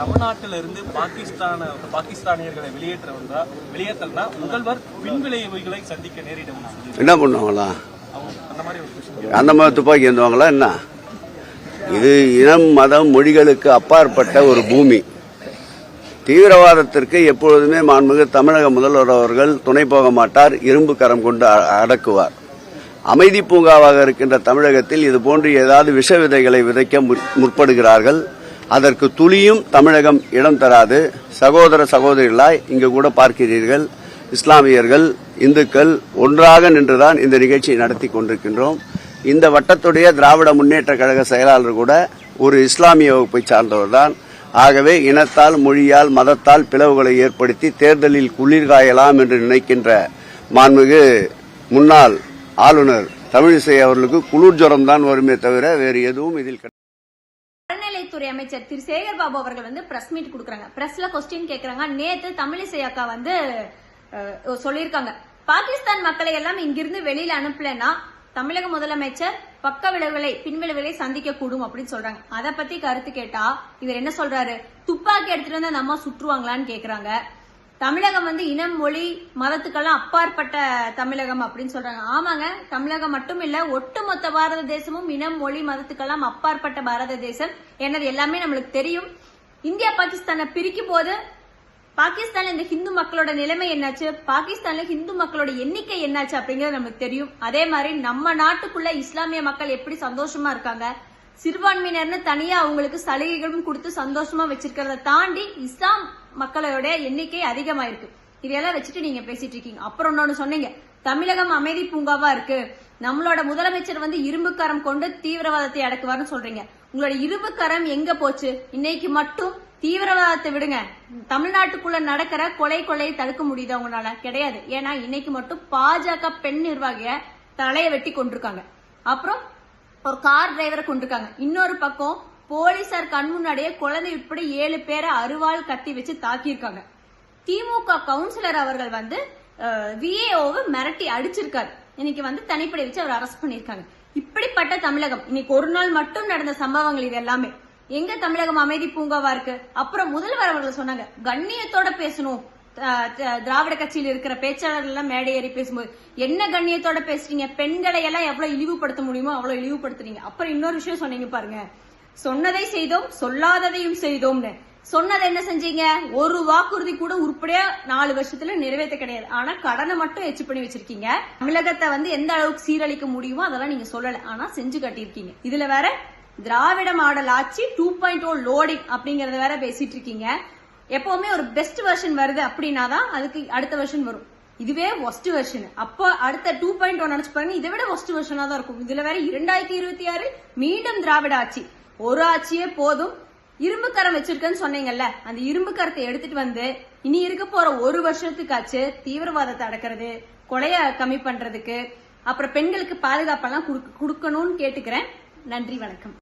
தமிழ்நாட்டில இருந்து பாகிஸ்தான பாகிஸ்தானியர்களை வெளியேற்ற வந்தா வெளியேற்றா முதல்வர் பின்விளைவுகளை சந்திக்க நேரிடும் என்ன பண்ணுவாங்களா? அந்த மாதிரி அந்த மாதிரி துப்பாக்கி ஏந்துவாங்களா என்ன? இது இனம் மதம் மொழிகளுக்கு அப்பாற்பட்ட ஒரு பூமி. தீவிரவாதத்திற்கு எப்பொழுதுமே மாண்புமிகு தமிழக முதல்வர் அவர்கள் துணை போக மாட்டார் இரும்பு கரம் கொண்டு அடக்குவார். அமைதி பூங்காவாக இருக்கின்ற தமிழகத்தில் இது போன்று ஏதாவது விஷ விதைகளை விதைக்க முற்- முற்படுகிறார்கள். அதற்கு துளியும் தமிழகம் இடம் தராது. சகோதர சகோதரிகளாய் இங்கு கூட பார்க்கிறீர்கள். இஸ்லாமியர்கள் இந்துக்கள் ஒன்றாக நின்றுதான் இந்த நிகழ்ச்சியை நடத்தி கொண்டிருக்கின்றோம். இந்த வட்டத்துடைய திராவிட முன்னேற்ற கழக செயலாளர் கூட ஒரு இஸ்லாமிய வகுப்பை சார்ந்தவர் தான் ஆகவே இனத்தால் மொழியால் மதத்தால் பிளவுகளை ஏற்படுத்தி தேர்தலில் குளிர்காயலாம் என்று நினைக்கின்ற மாண்புமிகு முன்னாள் ஆளுநர் தமிழிசை அவர்களுக்கு குளிர் ஜுரம் தான் வருமே தவிர வேறு எதுவும் இதில் கிடையாது. அறநிலைத்துறை அமைச்சர் திரு. சேகர் பாபு அவர்கள் வந்து பிரஸ் மீட் கொடுக்குறாங்க. பிரஸ்ல கொஸ்டின் கேக்குறாங்க. நேத்து தமிழிசை அக்கா வந்து சொல்லியிருக்காங்க. பாகிஸ்தான் மக்களை எல்லாம் இங்கிருந்து வெளியில அனுப்பலன்னா தமிழக முதலமைச்சர் பக்க விளைவுகளை பின்விளைவுகளை சந்திக்க கூடும் அப்படின்னு சொல்றாங்க. அதை பத்தி கருத்து கேட்டா இவர் என்ன சொல்றாரு? துப்பாக்கி எடுத்துட்டு வந்து அந்த அம்மா சுற்றுவாங்களான்னு கேக்குறாங்க. தமிழகம் வந்து இனம் மொழி மதத்துக்கெல்லாம் அப்பாற்பட்ட தமிழகம் அப்படின்னு சொல்றாங்க. ஆமாங்க தமிழகம் மட்டும் இல்ல ஒட்டுமொத்த பாரத தேசமும் இனம் மொழி மதத்துக்கெல்லாம் அப்பாற்பட்ட பாரத தேசம் என்னது எல்லாமே நம்மளுக்கு தெரியும். இந்தியா பாகிஸ்தானை பிரிக்கும் போது பாகிஸ்தான்ல இந்த ஹிந்து மக்களோட நிலைமை என்னாச்சு? பாகிஸ்தான்ல ஹிந்து மக்களோட எண்ணிக்கை என்னாச்சு அப்படிங்கறது நமக்கு தெரியும். அதே மாதிரி நம்ம நாட்டுக்குள்ள இஸ்லாமிய மக்கள் எப்படி சந்தோஷமா இருக்காங்க? சிறுபான்மையினர்னு தனியா அவங்களுக்கு சலுகைகளும் கொடுத்து சந்தோஷமா வச்சிருக்கிறத தாண்டி இஸ்லாம் மக்களோட எண்ணிக்கை அதிகமாயிருக்கு. இதெல்லாம் வச்சுட்டு நீங்க பேசிட்டு இருக்கீங்க. அப்புறம் இன்னொன்னு சொன்னீங்க. தமிழகம் அமைதி பூங்காவா இருக்கு. நம்மளோட முதலமைச்சர் வந்து இரும்புக்கரம் கொண்டு தீவிரவாதத்தை அடக்குவார்னு சொல்றீங்க. உங்களோட இரும்புக்கரம் எங்க போச்சு? இன்னைக்கு மட்டும் தீவிரவாதத்தை விடுங்க. தமிழ்நாட்டுக்குள்ள நடக்கிற கொலை கொலையை தடுக்க முடியுது அவங்களால கிடையாது. ஏன்னா இன்னைக்கு மட்டும் பாஜக பெண் நிர்வாகிய தலையை வெட்டி கொண்டிருக்காங்க. அப்புறம் ஒரு கார் டிரைவரை கொண்டிருக்காங்க. இன்னொரு பக்கம் போலீசார் கண் முன்னாடியே குழந்தை உட்பட ஏழு பேரை அருவாள் கத்தி வச்சு தாக்கியிருக்காங்க. திமுக கவுன்சிலர் அவர்கள் வந்து விஏஓவை மிரட்டி அடிச்சிருக்காரு. இன்னைக்கு வந்து தனிப்படை வச்சு அவர் அரெஸ்ட் பண்ணியிருக்காங்க. இப்படிப்பட்ட தமிழகம் இன்னைக்கு ஒரு நாள் மட்டும் நடந்த சம்பவங்கள் இது எல்லாமே. எங்க தமிழகம் அமைதி பூங்காவா இருக்கு? அப்புறம் முதல்வர் அவர்கள் சொன்னாங்க கண்ணியத்தோட பேசணும். திராவிட கட்சியில் இருக்கிற பேச்சாளர்கள் எல்லாம் மேடை ஏறி பேசும்போது என்ன கண்ணியத்தோட பேசுறீங்க? பெண்களை எல்லாம் எவ்வளவு இழிவுபடுத்த முடியுமோ அவ்வளவு இழிவுபடுத்துறீங்க. அப்புறம் இன்னொரு விஷயம் சொன்னீங்க பாருங்க. சொன்னதை செய்தோம் சொல்லாததையும் செய்தோம்னு. சொன்னதை என்ன செஞ்சீங்க? ஒரு வாக்குறுதி கூட உருப்படியா நாலு வருஷத்துல நிறைவேற்ற கிடையாது. ஆனா கடனை மட்டும் எச்சு பண்ணி வச்சிருக்கீங்க. தமிழகத்தை வந்து எந்த அளவுக்கு சீரழிக்க முடியுமோ அதெல்லாம் நீங்க சொல்லல. ஆனா செஞ்சு கட்டியிருக்கீங்க. இதுல வேற திராவிட மாடல் ஆட்சி டூ பாயிண்ட் ஓ லோடிங் அப்படிங்கறத வேற பேசிட்டு இருக்கீங்க. எப்பவுமே ஒரு பெஸ்ட் வெர்ஷன் வருது அப்படின்னா தான் அதுக்கு அடுத்த வெர்ஷன் வரும். இதுவே ஒஸ்ட் வெர்ஷன் அப்போ அடுத்த டூ பாயிண்ட் ஒன் நினைச்சு பாருங்க இதை விட ஒஸ்ட் வெர்ஷனா தான் இருக்கும். இதுல வேற இரண்டாயிரத்தி இருபத்தி ஆறு மீண்டும் திராவிட ஆட்சி. ஒரு ஆட்சியே போதும். இரும்பு கரம் வச்சிருக்கேன்னு சொன்னீங்கல்ல அந்த இரும்பு கரத்தை எடுத்துட்டு வந்து இனி இருக்க போற ஒரு வருஷத்துக்காச்சு தீவிரவாதத்தை அடக்கிறது கொலைய கம்மி பண்றதுக்கு அப்புறம் பெண்களுக்கு பாதுகாப்பெல்லாம் கொடுக்கணும்னு கேட்டுக்கிறேன். நன்றி வணக்கம்.